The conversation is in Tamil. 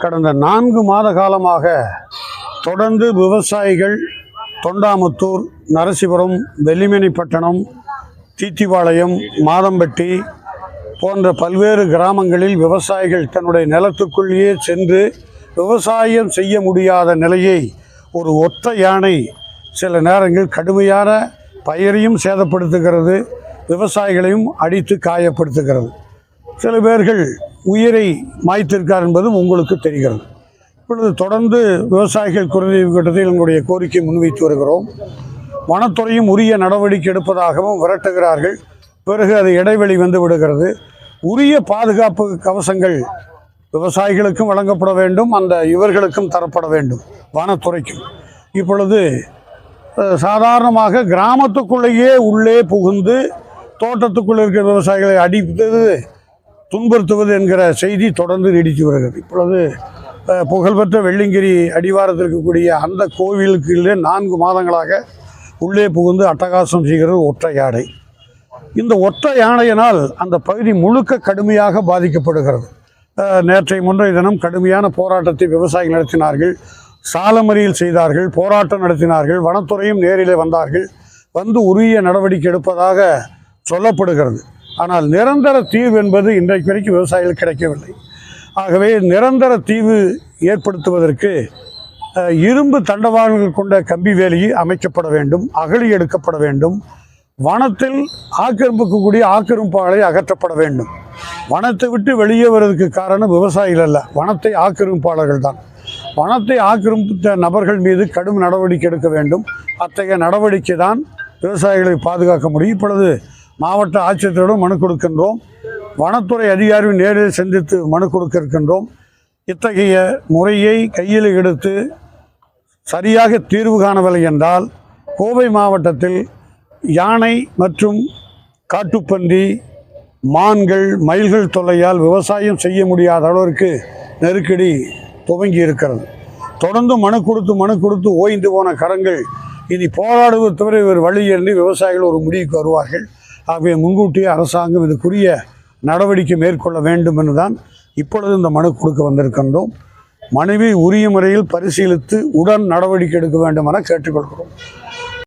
கடந்த நான்கு மாத காலமாக தொடர்ந்து விவசாயிகள் தொண்டாமுத்தூர் நரசிபுரம் வெள்ளிமணிப்பட்டணம் தீத்திபாளையம் மாதம்பட்டி போன்ற பல்வேறு கிராமங்களில் விவசாயிகள் தன்னுடைய நிலத்துக்குள்ளேயே சென்று விவசாயம் செய்ய முடியாத நிலையை ஒரு ஒற்றை யானை சில நேரங்கள் கடுமையான பயிரையும் சேதப்படுத்துகிறது விவசாயிகளையும் அடித்து காயப்படுத்துகிறது. சில பேர்கள் உயிரை மாய்த்திருக்கார் என்பதும் உங்களுக்கு தெரிகிறது. இப்பொழுது தொடர்ந்து விவசாயிகள் குறைநீர் கூட்டத்தில் எங்களுடைய கோரிக்கை முன்வைத்து வருகிறோம். வனத்துறையும் உரிய நடவடிக்கை எடுப்பதாகவும் விரட்டுகிறார்கள். பிறகு அது இடைவெளி வந்து விடுகிறது. உரிய பாதுகாப்பு கவசங்கள் விவசாயிகளுக்கும் வழங்கப்பட வேண்டும். அந்த இவர்களுக்கும் தரப்பட வேண்டும். வனத்துறைக்கும். இப்பொழுது சாதாரணமாக கிராமத்துக்குள்ளேயே உள்ளே புகுந்து தோட்டத்துக்குள்ளே இருக்கிற விவசாயிகளை அடிப்பது துன்புறுத்துவது என்கிற செய்தி தொடர்ந்து நீடித்து வருகிறது. இப்பொழுது புகழ்பெற்ற வெள்ளிங்கிரி அடிவாரத்தில் இருக்கக்கூடிய அந்த கோவிலுக்குள்ளே நான்கு மாதங்களாக உள்ளே புகுந்து அட்டகாசம் செய்கிறது ஒற்றை யானை இந்த ஒற்றை யானையினால் அந்த பகுதி முழுக்க கடுமையாக பாதிக்கப்படுகிறது. நேற்றை முன்றைய தினம் கடுமையான போராட்டத்தை விவசாயிகள் நடத்தினார்கள். சாலமறியல் செய்தார்கள் போராட்டம் நடத்தினார்கள் வனத்துறையும் நேரிலே வந்தார்கள். வந்து உரிய நடவடிக்கை எடுப்பதாக சொல்லப்படுகிறது. ஆனால் நிரந்தர தீவு என்பது இன்றைக்கு வரைக்கும் விவசாயிகள் கிடைக்கவில்லை. ஆகவே நிரந்தர தீவு ஏற்படுத்துவதற்கு இரும்பு தண்டவாளங்கள் கொண்ட கம்பி வேலி அமைக்கப்பட வேண்டும் அகழி எடுக்கப்பட வேண்டும் வனத்தில் ஆக்கிரமிக்கக்கூடிய ஆக்கிரமிப்பாளை அகற்றப்பட வேண்டும். வனத்தை விட்டு வெளியே வர்றதுக்கு காரணம் விவசாயிகள் அல்ல வனத்தை ஆக்கிரமிப்பாளர்கள் தான். வனத்தை ஆக்கிரமித்த நபர்கள் மீது கடும் நடவடிக்கை எடுக்க வேண்டும். அத்தகைய நடவடிக்கை தான் விவசாயிகளை பாதுகாக்க முடியும். இப்பொழுது மாவட்ட ஆட்சியரிடம் மனு கொடுக்கின்றோம். வனத்துறை அதிகாரி நேரில் சந்தித்து மனு கொடுக்க இருக்கின்றோம் இத்தகைய முறையை கையில் எடுத்து சரியாக தீர்வு காணவில்லை என்றால் கோவை மாவட்டத்தில் யானை மற்றும் காட்டுப்பன்றி மான்கள் மயில்கள் தொல்லையால் விவசாயம் செய்ய முடியாத அளவிற்கு நெருக்கடி துவங்கி இருக்கிறது. தொடர்ந்து மனு கொடுத்து மனு கொடுத்து ஓய்ந்து போன கரங்கள் இனி போராடுவது தவிர இவர் வழி என்று விவசாயிகள் ஒரு முடிவுக்கு வருவார்கள். ஆகவே முன்கூட்டியே அரசாங்கம் இதுக்குரிய நடவடிக்கை மேற்கொள்ள வேண்டும் என்றுதான் இப்பொழுது இந்த மனு கொடுக்க வந்திருக்கின்றோம். மனுவை உரிய முறையில் பரிசீலித்து உடன் நடவடிக்கை எடுக்க வேண்டும் என கேட்டுக்கொள்கிறோம்.